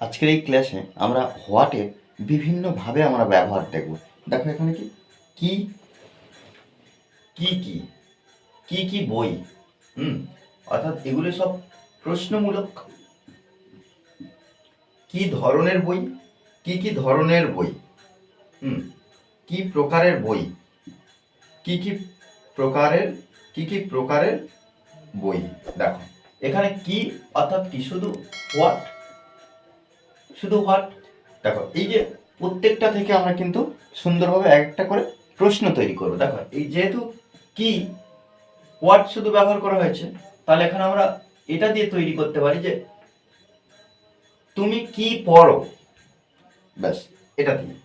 আজকের এই ক্লাসে আমরা হোয়াটের বিভিন্নভাবে আমরা ব্যবহার দেখব। দেখো এখানে কি? কি কি কি কি কি বই? হুম? অর্থাৎ এগুলো সব প্রশ্নমূলক। কি ধরনের বই? কি কি ধরনের বই? হুম? কি প্রকারের বই? কি কি প্রকারের, কি কি প্রকারের বই? দেখো, এখানে কি অর্থাৎ কি শুধু হোয়াট শুধু হোয়াট দেখো, এই যে প্রত্যেকটা থেকে আমরা কিন্তু সুন্দরভাবে এক একটা করে প্রশ্ন তৈরি করব। দেখো, এই যেহেতু কি হোয়াট শুধু ব্যবহার করা হয়েছে, তাহলে এখানে আমরা এটা দিয়ে তৈরি করতে পারি যে তুমি কি পড়ো? ব্যাস, এটা দিয়ে।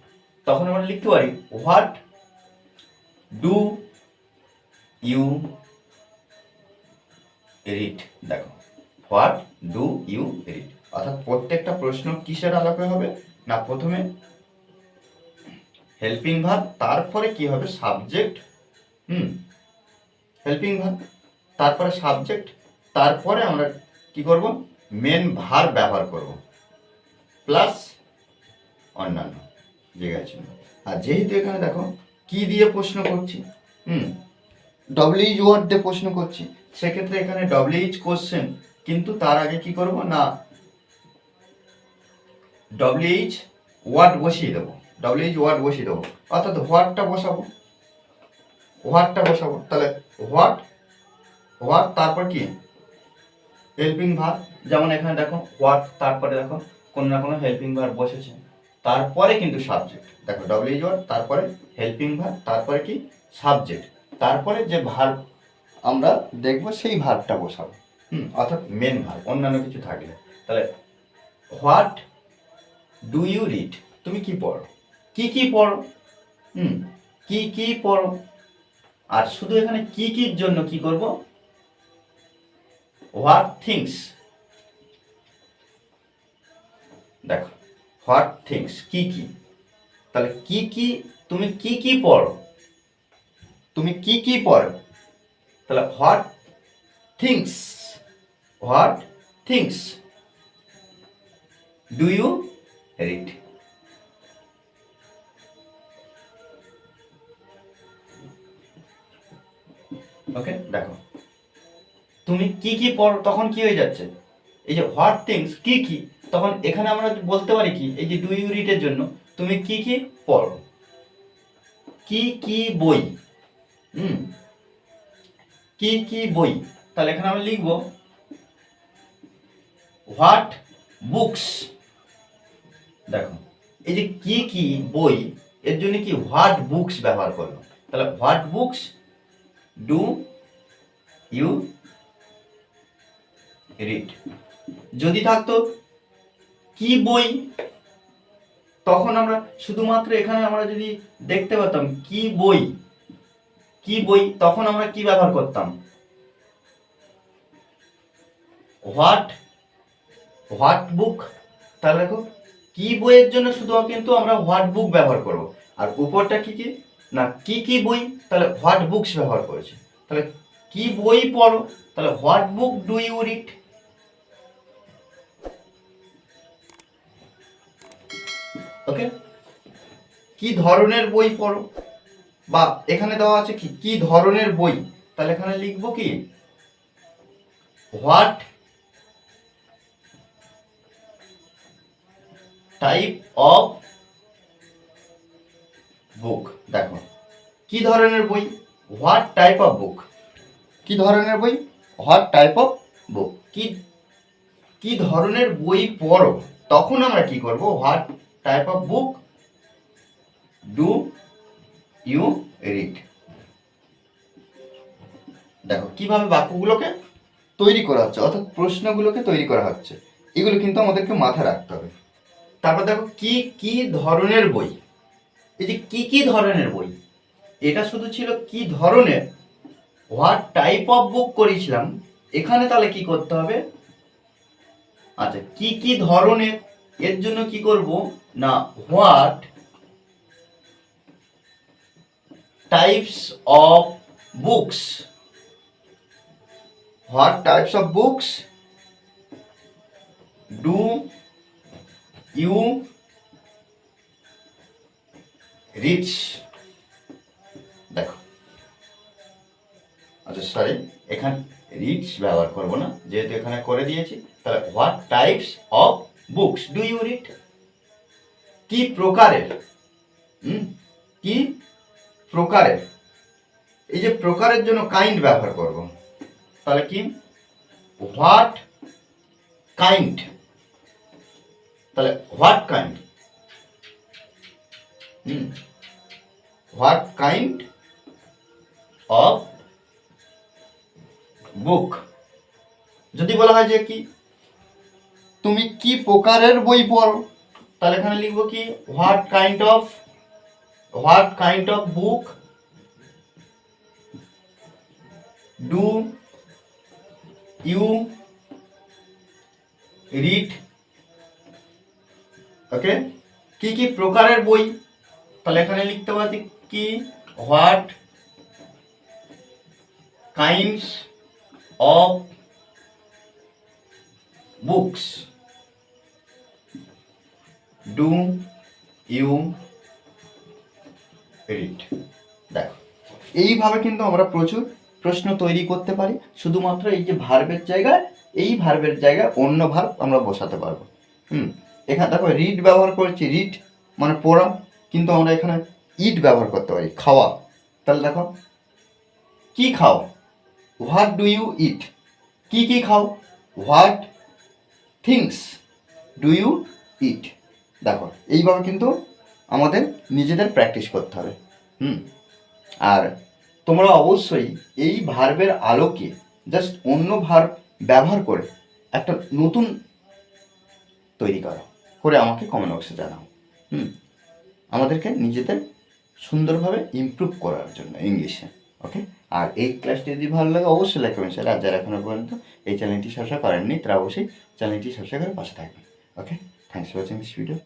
তখন আমরা লিখতে পারি হোয়াট ডু ইউ রিড দেখো হোয়াট ডু ইউ রিড অর্থাৎ প্রত্যেকটা প্রশ্ন কিসের আলোকে হবে? না, প্রথমে হেল্পিং ভার তারপরে কি হবে? সাবজেক্ট হুম হেল্পিং ভার তারপরে সাবজেক্ট তারপরে আমরা কি করব? মেন ভার ব্যবহার করব প্লাস অন্যান্য জায়গায় চিহ্ন আর যেহেতু এখানে দেখো, কি দিয়ে প্রশ্ন করছি? হুম ডব্লিউইচ ওয়ার্ড দিয়ে প্রশ্ন করছি, সেক্ষেত্রে এখানে ডব্লিউইচ কোশ্চেন কিন্তু তার আগে কি করব? না ডব্লিউইচ ওয়ার্ড বসিয়ে দেবো। ডব্লিউইচ ওয়ার্ড বসিয়ে দেবো। অর্থাৎ হোয়াটটা বসাবো। হোয়াটটা বসাবো। তাহলে হোয়াট হোয়াট তারপর কি? হেল্পিং ভার যেমন এখানে দেখো হোয়াট তারপরে দেখো, কোনো না কোনো হেল্পিং ভার বসেছে। তারপরে কিন্তু সাবজেক্ট দেখো ডব্লিউইচ ওয়ার্ড তারপরে হেল্পিং ভার তারপরে কি? সাবজেক্ট তারপরে যে ভার আমরা দেখব, সেই ভারটা বসাবো। হুম, অর্থাৎ মেন ভার অন্যান্য কিছু থাকলে। তাহলে হোয়াট ডু ইউ রিড তুমি কি পড়ো? কি কি পড়ো? হুম, কি কি পড়ো? আর শুধু এখানে কি কির জন্য কি করব? হোয়াট থিংস দেখো হোয়াট থিংস কি কি? তাহলে কি কি, তুমি কি কি পড়ো? তুমি কি কি পড়ো? তাহলে what things what things do you read okay দেখো। তুমি কি কি পড়ো তখন কি হয়ে যাচ্ছে? এই যে হোয়াট থিংস কি কি, তখন এখানে আমরা বলতে পারি কি? এই যে ডু ইউ রিডের জন্য, তুমি কি কি পড়ো? কি কি বই? হুম। কি কি বই? তাহলে এখানে আমরা লিখব হোয়াট বুকস দেখো, এই যে কি কি বই, এর জন্য কি হোয়াট বুকস ব্যবহার করল? তাহলে what books do you read? যদি থাকতো, কি বই? তখন আমরা শুধুমাত্র এখানে আমরা যদি দেখতে পেতাম কি বই কি বই, তখন আমরা কি ব্যবহার করতাম? What what book? তাহলে দেখো কি বইয়ের জন্য শুধু কিন্তু আমরা হোয়াট বুক ব্যবহার করব? আর উপরটা কি কি? না, কি কি বই? তাহলে হোয়াট বুকস ব্যবহার করেছে। তাহলে কি বই পড়ো? তাহলে what book do you read okay কি ধরনের বই পড়ো? বা এখানে দেওয়া আছে কি? কি ধরনের বই? তাহলে এখানে লিখব কি? হোয়াট টাইপ অফ বুক দেখো, কি ধরনের বই? হোয়াট টাইপ অফ বুক কি ধরনের বই? হোয়াট টাইপ অফ বুক কি কি ধরনের বই পড়ো? তখন আমরা কি করব? What type of book do you read দেখো, কীভাবে বাক্যগুলোকে তৈরি করা হচ্ছে, অর্থাৎ প্রশ্নগুলোকে তৈরি করা হচ্ছে, এগুলো কিন্তু আমাদেরকে মাথায় রাখতে হবে। তারপর দেখো কি কি ধরনের বই? এই যে কি কি ধরনের বই? এটা শুধু ছিল কি ধরনের? হোয়াট টাইপ অফ বুক করেছিলাম? এখানে তাহলে কি করতে হবে? আচ্ছা কি কি ধরনের? এর জন্য কি করব? না what types of books what types of books do you reach, দেখো। আচ্ছা সরি এখানে রিচ ব্যবহার করব না, যেহেতু এখানে করে দিয়েছি, তাহলে what types of books do you read? কি প্রকারের? কি প্রকারের? এই যে প্রকারের জন্য কাইন্ড ব্যবহার করব, তাহলে কি? What kind? তাহলে what kind hmm what kind of book যদি বলা হয় যে কি? তুমি কি প্রকারের বই পড়ো? তাহলে এখানে লিখব কি? What kind of what kind of book do you read okay? কি কি প্রকারের বই? তাহলে এখানে লিখতে পারি কি, what, kinds of books. Do you read? দেখো, এইভাবে কিন্তু আমরা প্রচুর প্রশ্ন তৈরি করতে পারি। শুধুমাত্র এই যে ভার্বের জায়গায়, এই ভার্বের জায়গায় অন্য ভার্ব আমরা বসাতে পারব। হুম? এখানে দেখো রিড ব্যবহার করেছি রিড মানে পড়া, কিন্তু আমরা এখানে ইট ব্যবহার করতে পারি, খাওয়া। তাহলে দেখো, কি খাও? হোয়াট ডু ইউ ইট কি কি খাও? What things do you eat দেখো, এইভাবে কিন্তু আমাদের নিজেদের প্র্যাকটিস করতে হবে। হুম? আর তোমরা অবশ্যই এই ভার্বের আলোকে জাস্ট অন্য ভার্ব ব্যবহার করে একটা নতুন তৈরি করো। করে আমাকে কমেন্ট বক্সে জানাও। হুম? আমাদেরকে নিজেদের সুন্দরভাবে ইমপ্রুভ করার জন্য ইংলিশে ওকে আর এই ক্লাসটি যদি ভালো লাগে, অবশ্যই লাইক করবেন স্যার আর যারা এখনও পর্যন্ত এই চ্যানেলটি সাবস্ক্রাইব করেননি, তারা অবশ্যই চ্যানেলটি সাবস্ক্রাইব করে পাশে থাকবেন okay thanks for watching this video